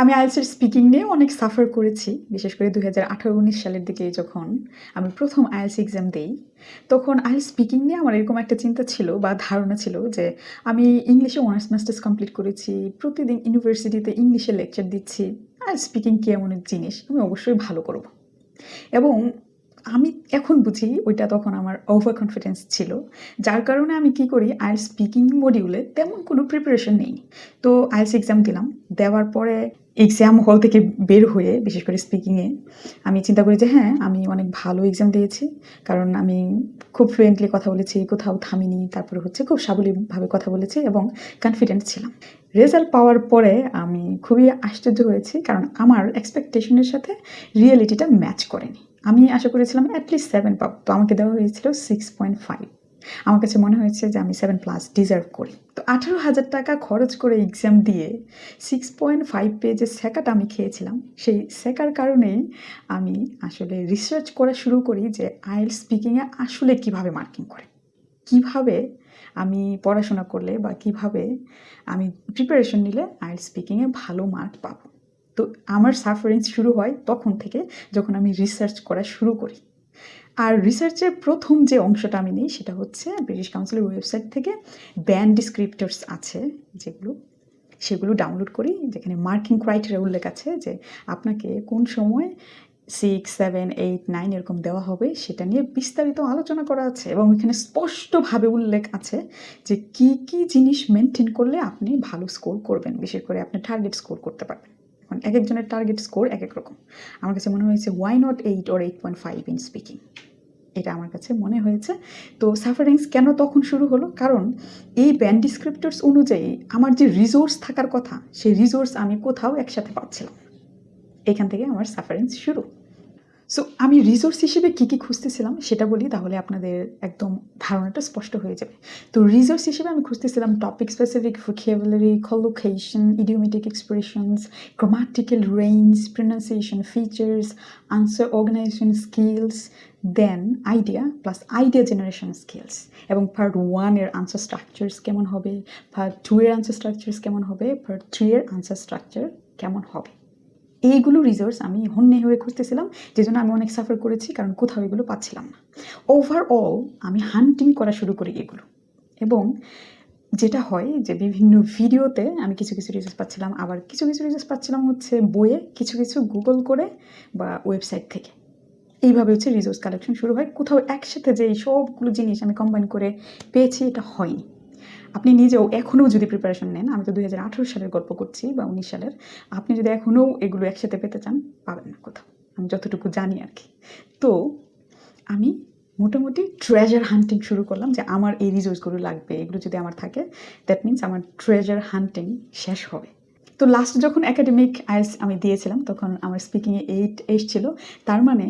আমি আইএলসের স্পিকিং নিয়ে অনেক সাফার করেছি, বিশেষ করে দু হাজার উনিশ সালের দিকে যখন আমি প্রথম আইএলস এক্সাম দেই, তখন আইএলস স্পিকিং নিয়ে আমার এরকম একটা চিন্তা ছিল বা ধারণা ছিল যে আমি ইংলিশে অনার্স মাস্টার্স কমপ্লিট করেছি, প্রতিদিন ইউনিভার্সিটিতে ইংলিশে লেকচার দিচ্ছি, আইএলস স্পিকিং কি এমন জিনিস, আমি অবশ্যই ভালো করব। এবং আমি এখন বুঝি ওইটা তখন আমার ওভার কনফিডেন্স ছিল, যার কারণে আমি কি করি, আইএলস স্পিকিং মডিউলে তেমন কোনো প্রিপারেশন নেই। তো আইএলস এক্সাম দিলাম, দেওয়ার পরে এক্সাম হল থেকে বের হয়ে, বিশেষ করে স্পিকিংয়ে আমি চিন্তা করি যে হ্যাঁ আমি অনেক ভালো এক্সাম দিয়েছি। কারণ আমি খুব ফ্লুয়েন্টলি কথা বলেছি, কোথাও থামিনি, তারপরে হচ্ছে খুব সাবলীলভাবে কথা বলেছি এবং কনফিডেন্ট ছিলাম। রেজাল্ট পাওয়ার পরে আমি খুবই আশ্চর্য হয়েছি, কারণ আমার এক্সপেকটেশনের সাথে রিয়েলিটিটা ম্যাচ করেনি। আমি আশা করেছিলাম অ্যাটলিস্ট সেভেন পাবো, তো আমাকে দেওয়া হয়েছিল সিক্স পয়েন্ট ফাইভ আমার কাছে মনে হয়েছে যে আমি সেভেন প্লাস ডিজার্ভ করি। তো আঠারো হাজার টাকা খরচ করে এক্সাম দিয়ে সিক্স পয়েন্ট ফাইভ পেজের সেকাটা আমি খেয়েছিলাম। সেই সেকার কারণেই আমি আসলে রিসার্চ করা শুরু করি যে আইএল স্পিকিংয়ে আসলে কীভাবে মার্কিং করে। কীভাবে আমি পড়াশোনা করলে বা কীভাবে আমি প্রিপারেশন নিলে আইএল স্পিকিংয়ে ভালো মার্ক পাবো। তো আমার সাফারেন্স শুরু হয় তখন থেকে যখন আমি রিসার্চ করা শুরু করি। আর রিসার্চের প্রথম যে অংশটা আমি নিই, সেটা হচ্ছে ব্রিটিশ কাউন্সিলের ওয়েবসাইট থেকে ব্যান্ড ডিসক্রিপ্টার্স আছে যেগুলো, সেগুলো ডাউনলোড করি, যেখানে মার্কিং ক্রাইটেরিয়া উল্লেখ আছে যে আপনাকে কোন সময় সিক্স সেভেন এইট নাইন এরকম দেওয়া হবে, সেটা নিয়ে বিস্তারিত আলোচনা করা আছে এবং এখানে স্পষ্টভাবে উল্লেখ আছে যে কি কি জিনিস মেনটেন করলে আপনি ভালো স্কোর করবেন। বিশেষ করে আপনি টার্গেট স্কোর করতে পারবেন। এখন এক একজনের টার্গেট স্কোর এক এক রকম। আমার কাছে মনে হয়েছে why not eight or eight point five in speaking এটা আমার কাছে মনে হয়েছে। তো সাফারিংস কেন তখন শুরু হলো? কারণ এই ব্যান্ড ডিসক্রিপ্টার্স অনুযায়ী আমার যে রিসোর্স থাকার কথা, সেই রিসোর্স আমি কোথাও একসাথে পাচ্ছিলাম। এখান থেকে আমার সাফারিংস শুরু। সো আমি রিসোর্স হিসেবে কী কী খুঁজতেছিলাম সেটা বলি, তাহলে আপনাদের একদম ধারণাটা স্পষ্ট হয়ে যাবে। তো রিসোর্স হিসেবে আমি খুঁজতেছিলাম topic specific vocabulary collocation idiomatic expressions grammatical range pronunciation features answer organization skills then idea plus idea generation skills এবং পার্ট ওয়ানের আনসার স্ট্রাকচার্স কেমন হবে পার্ট টু এর আনসার স্ট্রাকচার্স কেমন হবে পার্ট থ্রি এর আনসার স্ট্রাকচার কেমন হবে। এইগুলো রিসোর্স আমি হন্যে হয়ে খুঁজতেছিলাম যে জন্য আমি অনেক সাফার করেছি, কারণ কোথাও এগুলো পাচ্ছিলাম না। ওভারঅল আমি হান্টিং করা শুরু করি এগুলো। এবং যেটা হয় যে বিভিন্ন ভিডিওতে আমি কিছু কিছু রিসার্চ পাচ্ছিলাম, আবার কিছু কিছু রিসার্চ পাচ্ছিলাম হচ্ছে বইয়ে, কিছু কিছু গুগল করে বা ওয়েবসাইট থেকে। এইভাবে হচ্ছে রিসোর্স কালেকশন শুরু হয়। কোথাও একসাথে যে এই সবগুলো জিনিস আমি কম্বাইন করে পেয়েছি, এটা হয়নি। আপনি নিজেও এখনও যদি প্রিপারেশন নেন, আমি তো দুই হাজার আঠেরো সালের গল্প করছি বা উনিশ সালের, আপনি যদি এখনও এগুলো একসাথে পেতে চান, পাবেন না কোথাও। আমি যতটুকু জানি আর কি। তো আমি মোটামুটি ট্রেজার হান্টিং শুরু করলাম যে আমার এই রিসোর্সগুলো লাগবে, এগুলো যদি আমার থাকে দ্যাট মিন্স আমার ট্রেজার হান্টিং শেষ হবে। তো লাস্ট যখন একাডেমিক আইস আমি দিয়েছিলাম, তখন আমার স্পিকিংয়ে এইট এসছিল তার মানে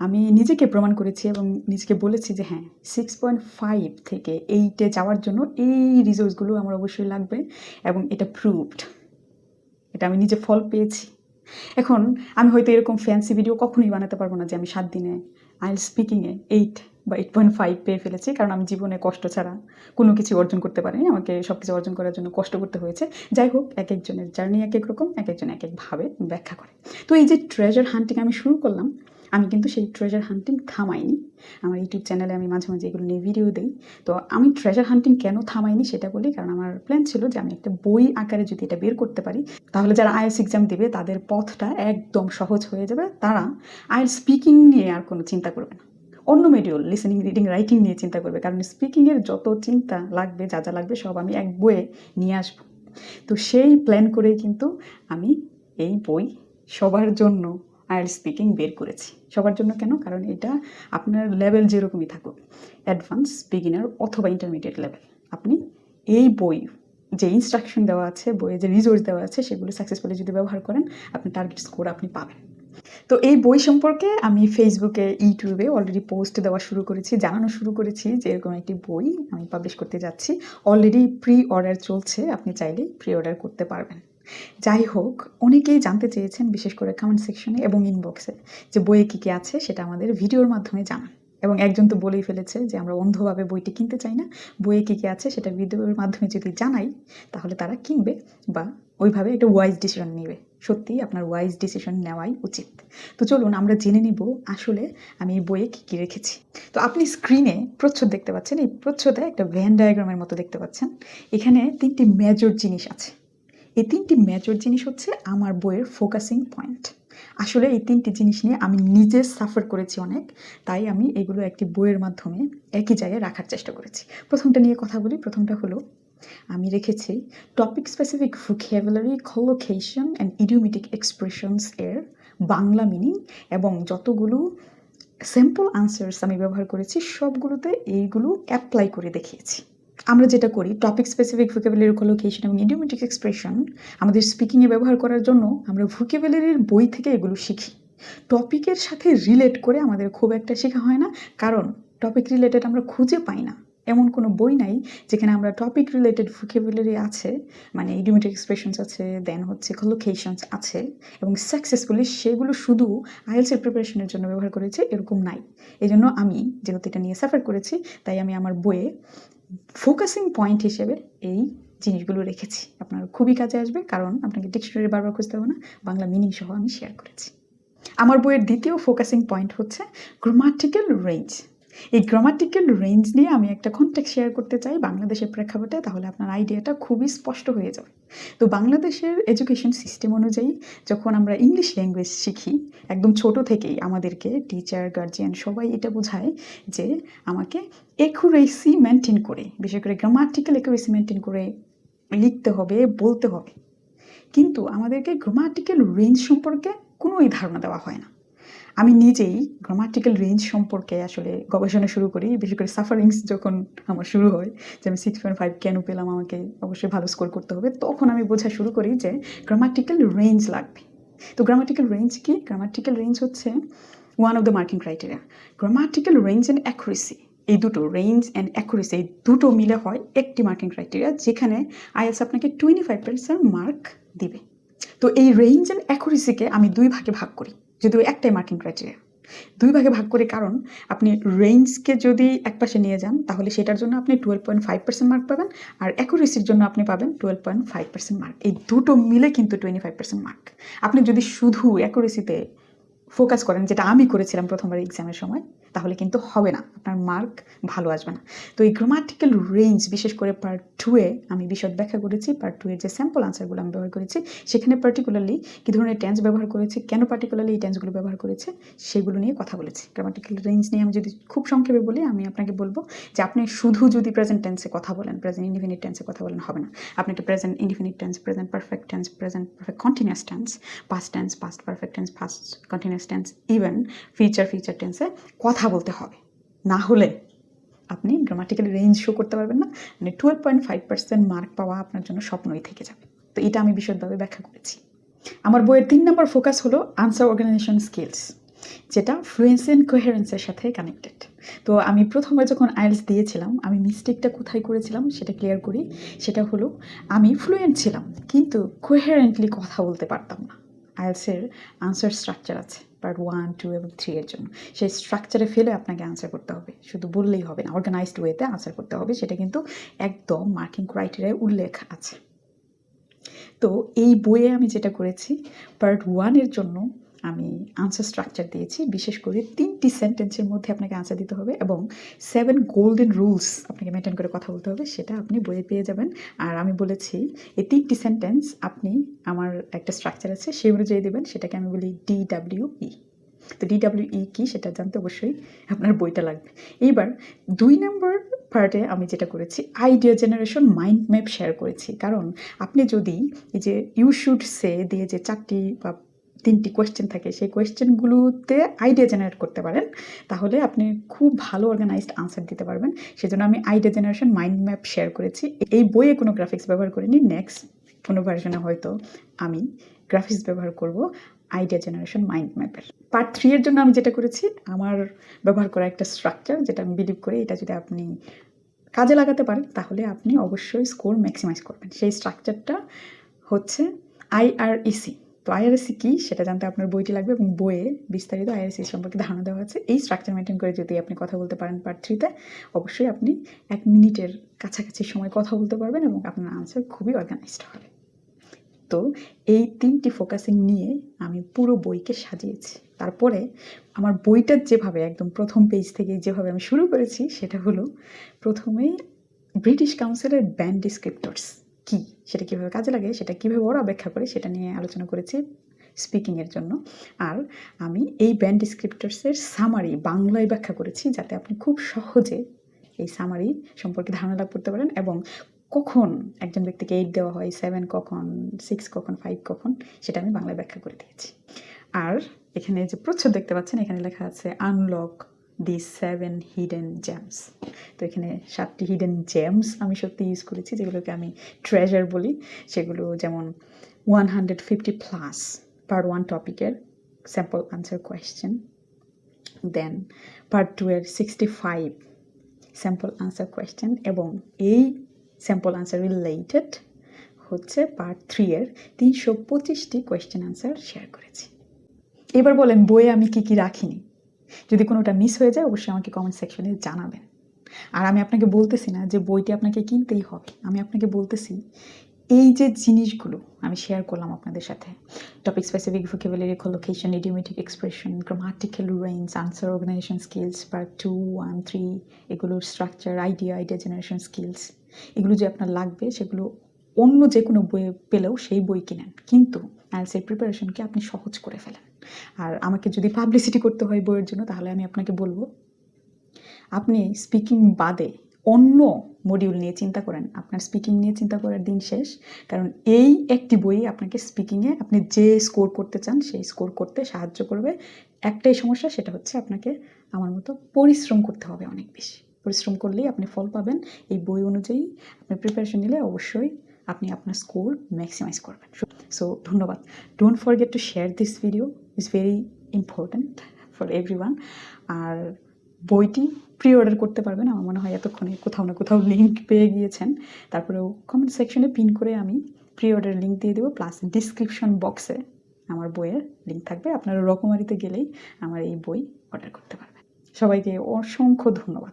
আমি নিজেকে প্রমাণ করেছি এবং নিজেকে বলেছি যে হ্যাঁ সিক্স পয়েন্ট ফাইভ থেকে এইটে যাওয়ার জন্য এই রিসোর্সগুলো আমার অবশ্যই লাগবে এবং এটা প্রুভড এটা আমি নিজে ফল পেয়েছি। এখন আমি হয়তো এরকম ফ্যান্সি ভিডিও কখনোই বানাতে পারব না যে আমি সাত দিনে আইল স্পিকিংয়ে এইট বা এইট পয়েন্ট ফাইভ পেয়ে ফেলেছি, কারণ আমি জীবনে কষ্ট ছাড়া কোনো কিছু অর্জন করতে পারিনি। আমাকে সব কিছু অর্জন করার জন্য কষ্ট করতে হয়েছে। যাই হোক, এক একজনের জার্নি এক এক রকম, এক একজন এক একভাবে ব্যাখ্যা করে। তো এই যে ট্রেজার হান্টিং আমি শুরু করলাম আমি কিন্তু সেই ট্রেজার হান্টিং থামাইনি। আমার ইউটিউব চ্যানেলে আমি মাঝে মাঝে এগুলো নিয়ে ভিডিও দিই। তো আমি ট্রেজার হান্টিং কেন থামাইনি সেটা বলি? কারণ আমার প্ল্যান ছিল যে আমি একটা বই আকারে যদি এটা বের করতে পারি, তাহলে যারা আইএলস এক্সাম দেবে, তাদের পথটা একদম সহজ হয়ে যাবে। তারা আইএলস স্পিকিং নিয়ে আর কোনো চিন্তা করবে না। অন্য মেডিউল লিসেনিং রিডিং রাইটিং নিয়ে চিন্তা করবে। কারণ স্পিকিংয়ের যত চিন্তা লাগবে, যা যা লাগবে, সব আমি এক বইয়ে নিয়ে আসব। তো সেই প্ল্যান করেই কিন্তু আমি এই বই সবার জন্য আইএল স্পিকিং বের করেছি। সবার জন্য কেন? কারণ এটা আপনার লেভেল যেরকমই থাকুক অ্যাডভান্স বিগিনার অথবা ইন্টারমিডিয়েট লেভেল আপনি এই বই, যে ইনস্ট্রাকশন দেওয়া আছে, বইয়ে যে রিসোর্স দেওয়া আছে, সেগুলো সাকসেসফুলি যদি ব্যবহার করেন আপনি টার্গেট স্কোর আপনি পাবেন। তো এই বই সম্পর্কে আমি ফেসবুকে ইউটিউবে অলরেডি পোস্ট দেওয়া শুরু করেছি, জানানো শুরু করেছি যে এরকম একটি বই আমি পাবলিশ করতে যাচ্ছি। অলরেডি প্রি অর্ডার চলছে, আপনি চাইলেই প্রি অর্ডার করতে পারবেন। যাই হোক অনেকেই জানতে চেয়েছেন বিশেষ করে কমেন্ট সেকশনে এবং ইনবক্সে যে বইয়ে কী কী আছে সেটা আমাদের ভিডিওর মাধ্যমে জানান। এবং একজন তো বলেই ফেলেছে যে আমরা অন্ধভাবে বইটি কিনতে চাই না। বইয়ে কী কী আছে সেটা ভিডিওর মাধ্যমে যদি জানাই, তাহলে তারা কিনবে বা ওইভাবে একটা ওয়াইজ ডিসিশন নেবে। সত্যি আপনার ওয়াইজ ডিসিশন নেওয়াই উচিত। তো চলুন আমরা জেনে নিব আসলে আমি এই বইয়ে কী কী রেখেছি। তো আপনি স্ক্রিনে প্রচ্ছদ দেখতে পাচ্ছেন, এই প্রচ্ছদে একটা ভ্যান ডায়াগ্রামের মতো দেখতে পাচ্ছেন। এখানে তিনটি মেজর জিনিস আছে। এই তিনটি মেজর জিনিস হচ্ছে আমার বইয়ের ফোকাসিং পয়েন্ট আসলে এই তিনটি জিনিস নিয়ে আমি নিজে সাফার করেছি অনেক, তাই আমি এগুলো একটি বইয়ের মাধ্যমে একই জায়গায় রাখার চেষ্টা করেছি। প্রথমটা নিয়ে কথা বলি, প্রথমটা হলো, আমি রেখেছি topic specific vocabulary collocation and idiomatic expressions এর বাংলা মিনিং এবং যতগুলো স্যাম্পল আনসার্স আমি ব্যবহার করেছি, সবগুলোতে এইগুলো অ্যাপ্লাই করে দেখিয়েছি। আমরা যেটা করি টপিক স্পেসিফিক ভোকেবুলারি কলোকেশন এবং ইডিওমেটিক এক্সপ্রেশন আমাদের স্পিকিংয়ে ব্যবহার করার জন্য আমরা ভোকেবুলারির বই থেকে এগুলো শিখি। টপিকের সাথে রিলেট করে আমাদের খুব একটা শেখা হয় না, কারণ টপিক রিলেটেড আমরা খুঁজে পাই না। এমন কোনো বই নাই যেখানে আমরা টপিক রিলেটেড ভোকেবুলারি আছে মানে ইডিওমেটিক এক্সপ্রেশনস আছে দেন হচ্ছে কলোকেশনস আছে, এবং সাকসেসফুলি সেগুলো শুধু আইএলসের প্রিপারেশনের জন্য ব্যবহার করেছে, এরকম নাই। এই জন্য আমি যেহেতু এটা নিয়ে সাফার করেছি, তাই আমি আমার বইয়ে ফোকাসিং পয়েন্ট হিসেবে এই জিনিসগুলো রেখেছি। আপনার খুবই কাজে আসবে, কারণ আপনাকে ডিকশনারি বারবার খুঁজতে হবে না, বাংলা মিনিং সহ আমি শেয়ার করেছি। আমার বইয়ের দ্বিতীয় ফোকাসিং পয়েন্ট হচ্ছে গ্রোমাটিক্যাল রেঞ্জ এই গ্রামাটিক্যাল রেঞ্জ নিয়ে আমি একটা কন্টেক্ট শেয়ার করতে চাই বাংলাদেশের প্রেক্ষাপটে, তাহলে আপনার আইডিয়াটা খুবই স্পষ্ট হয়ে যাবে। তো বাংলাদেশের এডুকেশন সিস্টেম অনুযায়ী যখন আমরা ইংলিশ ল্যাঙ্গুয়েজ শিখি, একদম ছোট থেকেই আমাদেরকে টিচার গার্জিয়ান সবাই এটা বোঝায় যে আমাকে একুরেসি মেনটেন করে, বিশেষ করে গ্রামাটিক্যাল একুরেসি মেনটেন করে লিখতে হবে, বলতে হবে। কিন্তু আমাদেরকে গ্রামাটিক্যাল রেঞ্জ সম্পর্কে কোনোই ধারণা দেওয়া হয় না। আমি নিজেই গ্রামাটিক্যাল রেঞ্জ সম্পর্কে আসলে গবেষণা শুরু করি, বিশেষ করে সাফারিংস যখন আমার শুরু হয়, যে আমি সিক্স পয়েন্ট ফাইভ কেন পেলাম, আমাকে অবশ্যই ভালো স্কোর করতে হবে, তখন আমি বোঝা শুরু করি যে গ্রামাটিক্যাল রেঞ্জ লাগবে। তো গ্রামাটিক্যাল রেঞ্জ কি? গ্রামাটিক্যাল রেঞ্জ হচ্ছে one of the marking criteria grammatical range and accuracy এই দুটো রেঞ্জ অ্যান্ড অ্যাকুরেসি এই দুটো মিলে হয় একটি মার্কিং ক্রাইটেরিয়া যেখানে আইএলস আপনাকে টোয়েন্টি ফাইভ পার্সেন্ট মার্ক দিবে। তো এই রেঞ্জ অ্যান্ড অ্যাকুরেসিকে আমি দুই ভাগে ভাগ করি। যদিও একটাই মার্কিং ক্রাইটেরিয়া দুই ভাগে ভাগ করে কারণ, আপনি রেঞ্জকে যদি এক পাশে নিয়ে যান, তাহলে সেটার জন্য আপনি twelve point five percent mark পাবেন আর অ্যাকুরেসির জন্য আপনি পাবেন twelve point five percent mark এই দুটো মিলে কিন্তু টোয়েন্টি ফাইভ পার্সেন্ট মার্ক আপনি যদি শুধু অ্যাকুরেসিতে ফোকাস করেন, যেটা আমি করেছিলাম প্রথমবার এক্সামের সময় তাহলে কিন্তু হবে না। আপনার মার্ক ভালো আসবে না। তো এই গ্রামাটিক্যাল রেঞ্জ বিশেষ করে পার্ট টুয়ে আমি বিশদ ব্যাখ্যা করেছি পার্ট টু এর যে স্যাম্পল আনসারগুলো আমি ব্যবহার করেছি, সেখানে পার্টিকুলারলি কী ধরনের টেন্স ব্যবহার করেছে, কেন পার্টিকুলারলি এই টেন্সগুলো ব্যবহার করেছে, সেগুলো নিয়ে কথা বলেছি। গ্রামাটিক্যাল রেঞ্জ নিয়ে আমি যদি খুব সংক্ষেপে বলি, আমি আপনাকে বলব যে আপনি শুধু যদি প্রেজেন্ট টেন্সে কথা বলেন প্রেজেন্ট ইনডিফিনিট টেন্সে কথা বলেন, হবে না। আপনি একটা present indefinite tense present perfect tense present perfect continuous tense past tense past perfect tense past continuous tense even future future টেন্সে কথা বলতে হবে। না হলে আপনি গ্রামাটিক্যালি রেঞ্জ শো করতে পারবেন না। মানে twelve point five percent mark পাওয়া আপনার জন্য স্বপ্নই থেকে যাবে। তো এটা আমি বিশদভাবে ব্যাখ্যা করেছি। আমার বইয়ের তিন নম্বর ফোকাস হলো আনসার অর্গানাইজেশন স্কিলস যেটা ফ্লুয়েন্সি অ্যান্ড কোহেরেন্সের সাথে কানেক্টেড তো আমি প্রথমবার যখন আইএলস দিয়েছিলাম, আমি মিস্টেকটা কোথায় করেছিলাম সেটা ক্লিয়ার করি। সেটা হলো, আমি ফ্লুয়েন্ট ছিলাম, কিন্তু কোহেরেন্টলি কথা বলতে পারতাম না। আইএলসের আনসার স্ট্রাকচার আছে। পার্ট ওয়ান টু এবং থ্রি এর জন্য। সেই স্ট্রাকচারে ফেলে আপনাকে আনসার করতে হবে। শুধু বললেই হবে না অর্গানাইজড ওয়েতে আনসার করতে হবে, সেটা কিন্তু একদম মার্কিং ক্রাইটেরিয়ায় উল্লেখ আছে। তো এই বইয়ে আমি যেটা করেছি পার্ট ওয়ানের জন্য আমি আনসার স্ট্রাকচার দিয়েছি। বিশেষ করে তিনটি সেন্টেন্সের মধ্যে আপনাকে আনসার দিতে হবে এবং সেভেন গোল্ডেন রুলস আপনাকে মেনটেন করে কথা বলতে হবে, সেটা আপনি বইয়ে পেয়ে যাবেন। আর আমি বলেছি, এই তিনটি সেন্টেন্স আপনি আমার একটা স্ট্রাকচার আছে, সেই অনুযায়ী দেবেন, সেটাকে আমি বলি ডি ডাব্লিউ ই তো ডিডাব্লিউই কি সেটা জানতে অবশ্যই আপনার বইটা লাগবে। এইবার দুই নম্বর পার্টে আমি যেটা করেছি idea generation mind map share করেছি। কারণ আপনি যদি এই যে ইউ শুড সে দিয়ে যে চারটি বা তিনটি কোয়েশ্চেন থাকে। সেই কোয়েশ্চেনগুলোতে আইডিয়া জেনারেট করতে পারেন। তাহলে আপনি খুব ভালো অর্গানাইজড আনসার দিতে পারবেন। সেজন্য আমি idea generation mind map share করেছি। এই বইয়ে কোনো গ্রাফিক্স ব্যবহার করিনি। নেক্সট কোনো ভার্জনে হয়তো আমি গ্রাফিক্স ব্যবহার করব আইডিয়া জেনারেশন মাইন্ড ম্যাপের পার্ট থ্রি এর জন্য আমি যেটা করেছি, আমার ব্যবহার করা একটা স্ট্রাকচার যেটা আমি বিলিভ করি, এটা যদি আপনি কাজে লাগাতে পারেন, তাহলে আপনি অবশ্যই স্কোর ম্যাক্সিমাইজ করবেন। সেই স্ট্রাকচারটা হচ্ছে আইআরইসি তো আইআরএসসি কী সেটা জানতে আপনার বইটি লাগবে এবং বইয়ে বিস্তারিত আইআরএসসি সম্পর্কে ধারণা দেওয়া আছে। এই স্ট্রাকচার মেনটেন করে যদি আপনি কথা বলতে পারেন পার্ট থ্রিতে অবশ্যই আপনি এক মিনিটের কাছাকাছি সময় কথা বলতে পারবেন এবং আপনার আনসার খুবই অর্গানাইজড হবে। তো এই তিনটি ফোকাসিং নিয়ে আমি পুরো বইকে সাজিয়েছি। তারপরে আমার বইটার যেভাবে একদম প্রথম পেজ থেকে যেভাবে আমি শুরু করেছি, সেটা হলো প্রথমেই ব্রিটিশ কাউন্সিলের ব্যান্ড ডিসক্রিপ্টরস কী? সেটা কীভাবে কাজে লাগে? সেটা কীভাবে ওরা ব্যাখ্যা করে? সেটা নিয়ে আলোচনা করেছি স্পিকিংয়ের জন্য। আর আমি এই ব্যান্ড ডিসক্রিপ্টরসের সামারি বাংলায় ব্যাখ্যা করেছি যাতে আপনি খুব সহজে এই সামারি সম্পর্কে ধারণা লাভ করতে পারেন এবং কখন একজন ব্যক্তিকে এইট দেওয়া হয় সেভেন কখন সিক্স কখন ফাইভ কখন, সেটা আমি বাংলায় ব্যাখ্যা করে দিয়েছি। আর এখানে যে প্রচ্ছদ দেখতে পাচ্ছেন, এখানে লেখা আছে unlock the seven hidden gems তো এখানে সাতটি হিডেন জেমস আমি সত্যি ইউজ করেছি, যেগুলোকে আমি ট্রেজার বলি। সেগুলো যেমন one hundred fifty plus per one টপিকের sample answer question then part two এর sixty five sample answer question এবং এই স্যাম্পল আনসার রিলেটেড হচ্ছে পার্ট থ্রি এর তিনশো পঁচিশটি কোয়েশ্চেন আনসার শেয়ার করেছি। এবার বলেন, বইয়ে আমি কি কি রাখিনি? যদি কোনোটা মিস হয়ে যায়, অবশ্যই আমাকে কমেন্ট সেকশনে জানাবেন। আর আমি আপনাকে বলতেছি না যে বইটি আপনাকে কিনতেই হবে। আমি আপনাকে বলতেছি, এই যে জিনিসগুলো আমি শেয়ার করলাম আপনাদের সাথে topic specific vocabulary collocation idiomatic expression grammatical range answer organisation skills part two one three এগুলোর structure idea idea generation skills এগুলো যে আপনার লাগবে, সেগুলো অন্য যে কোনো বইয়ে পেলেও সেই বই কিনেন। কিন্তু আইএলসের প্রিপারেশনকে আপনি সহজ করে ফেলেন। আর আমাকে যদি পাবলিসিটি করতে হয় বইয়ের জন্য, তাহলে আমি আপনাকে বলব, আপনি স্পিকিং বাদে অন্য মডিউল নিয়ে চিন্তা করেন। আপনার স্পিকিং নিয়ে চিন্তা করার দিন শেষ, কারণ এই একটি বই আপনাকে স্পিকিংয়ে আপনি যে স্কোর করতে চান, সেই স্কোর করতে সাহায্য করবে। একটাই সমস্যা, সেটা হচ্ছে আপনাকে আমার মতো পরিশ্রম করতে হবে অনেক বেশি। পরিশ্রম করলেই আপনি ফল পাবেন। এই বই অনুযায়ী আপনি প্রিপারেশন নিলে অবশ্যই আপনি আপনার স্কোর ম্যাক্সিমাইজ করবেন। সো ধন্যবাদ। Don't forget to share this video is very important for every আর বইটি প্রি অর্ডার করতে পারবেন। আমার মনে হয় এতক্ষণে কোথাও না কোথাও লিঙ্ক পেয়ে গিয়েছেন। তারপরেও কমেন্ট সেকশনে পিন করে আমি প্রি অর্ডার লিঙ্ক দিয়ে দেবো। প্লাস ডিসক্রিপশন বক্সে আমার বইয়ের লিঙ্ক থাকবে। আপনারা রকমারিতে গেলেই আমার এই বই অর্ডার করতে পারবেন। সবাইকে অসংখ্য ধন্যবাদ।